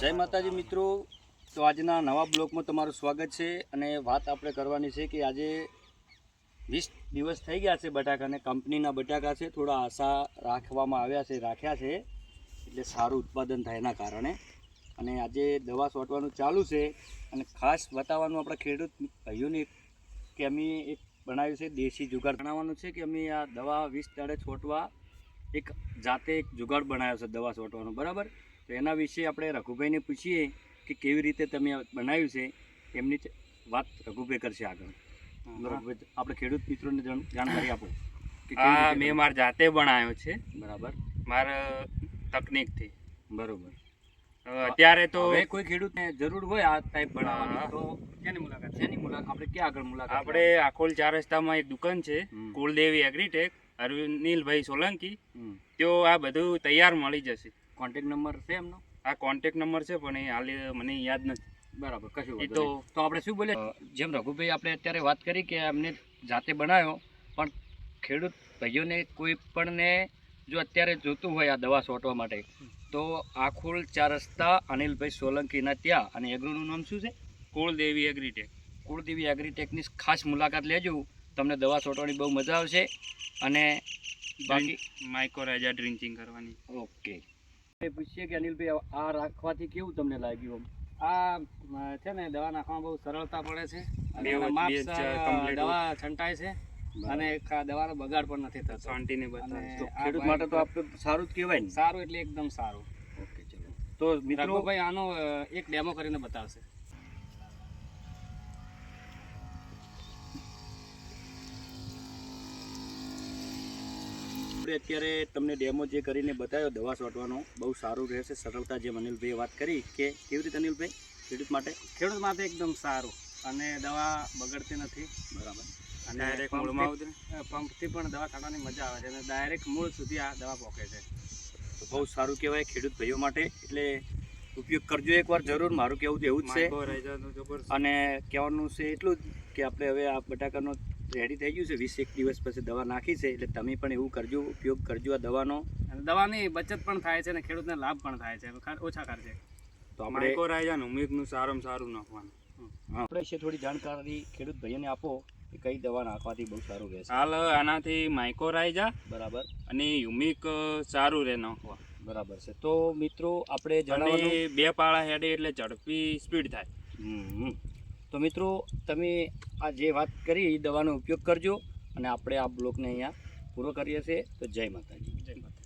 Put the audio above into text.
જય માતાજી મિત્રો. તો આજના નવા બ્લોગમાં તમારું સ્વાગત છે અને વાત આપણે કરવાની છે કે આજે વીસ દિવસ થઈ ગયા છે બટાકાને કંપનીના બટાકા છે થોડા આશા રાખવામાં આવ્યા છે રાખ્યા છે એટલે સારું ઉત્પાદન થાય એના કારણે. અને આજે દવા છોટવાનું ચાલુ છે અને ખાસ બતાવવાનું આપણા ખેડૂત ભાઈઓને કે અમે એક બનાવ્યું છે દેશી જુગાડ બનાવવાનું છે કે અમે આ દવા વીસ દાડે છોટવા એક જાતે એક જુગાડ બનાવ્યો છે દવા છોટવાનો બરાબર? તો એના વિશે આપણે રઘુભાઈને પૂછીએ કે કેવી રીતે તમે બનાવ્યું છે. એમની વાત રઘુભાઈ કરશે આગળ. આપણે ખેડૂત મિત્રોને જાણકારી આપો. આ મેં મારા જાતે બનાવ્યો છે. બરાબર. મારા તકનિકથી. બરોબર. અત્યારે તો કોઈ ખેડૂતને જરૂર હોય આ ટાઈપ બનાવવાની તો ક્યાંની મુલાકાત? શેની મુલાકાત? આપણે ક્યાં આગળ મુલાકાત આપણે આખોલ ચાર રસ્તામાં એક દુકાન છે કુલદેવી એગ્રીટેક અરવિંદનીલભાઈ સોલંકી. તો તેઓ આ બધું તૈયાર મળી જશે. કોન્ટેક્ટ નંબર છે એમનો? આ કોન્ટેક નંબર છે પણ એ હાલ મને યાદ નથી. બરાબર કશું એ તો તો આપણે શું બોલે? જેમ રઘુભાઈ આપણે અત્યારે વાત કરી કે એમને જાતે બનાવ્યો પણ ખેડૂત ભાઈઓને કોઈ પણને જો અત્યારે જોતું હોય આ દવા છોટવા માટે તો આખુલ ચાર રસ્તા અનિલભાઈ સોલંકીના ત્યાં. અને એગ્રોનું નામ શું છે? કુળદેવી એગ્રીટેક કુળદેવી એગ્રીટેકની ખાસ મુલાકાત લેજો. તમને દવા છોટવાની બહુ મજા આવશે. અને બાકી માઇક્રોરાઇઝા ડ્રિંકિંગ કરવાની. ઓકે પૂછીએ કે અનિલભાઈ આ રાખવાથી કેવું તમને લાગ્યું આ છે ને દવા નાખવામાં બહુ સરળતા પડે છે. અને દવા છંટાય છે. અને દવાનો બગાડ પણ નથી થતો. શાંતિને ખેડૂત માટે તો આપણે સારું જ કહેવાય ને. સારું એટલે એકદમ સારું. ઓકે ચલો. તો મિત્રો ભાઈ આનો એક ડેમો કરીને બતાવશે. આપણે અત્યારે તમને ડેમો જે કરીને બતાવ્યો દવા છોટવાનો બહુ સારું રહેશે સરળતા જે અનિલભાઈએ વાત કરી કે કેવી રીતે અનિલભાઈ ખેડૂત માટે? ખેડૂત માટે એકદમ સારું. અને દવા બગડતી નથી. બરાબર. અને ડાયરેક્ટ મૂળમાં. પંપથી પણ દવા છાંટવાની મજા આવે છે અને ડાયરેક્ટ મૂળ સુધી આ દવા પહોંચે છે. તો બહુ સારું કહેવાય ખેડૂત ભાઈઓ માટે. એટલે ઉપયોગ કરજો એકવાર જરૂર. મારું કહેવું તો એવું જ છે. અને કહેવાનું છે એટલું જ કે આપણે હવે આ બટાકાનો રેડી થઈ ગયું છે. વીસ એક દિવસ પછી દવા નાખી છે. એટલે તમે પણ એવું કરજો ઉપયોગ કરજો આ દવાનો. અને દવાની બચત પણ થાય છે અને ખેડૂતને લાભ પણ થાય છે. ઓછા ખર્ચે. તો આપણે માઇક્રોરાઇઝાનું ઉમેકનું સારામાં સારું નાખવાનું. આપણે વિશે થોડી જાણકારી ખેડૂત ભાઈઓને આપો કે કઈ દવા નાખવાથી બહુ સારું રહેશે. હાલ આનાથી માઇક્રોરાઇઝા બરાબર. અને યુમિક સારું રહે નાખવા. બરાબર છે. તો મિત્રો આપણે અને બે પાળા હેડે એટલે ઝડપી સ્પીડ થાય. હમ, હમ. તો મિત્રો, તમે આ જે વાત કરી, એ દવાનો ઉપયોગ કરજો અને આપણે આ બ્લોકને અહીંયા પૂરો કરીએ છીએ. તો જય માતાજી.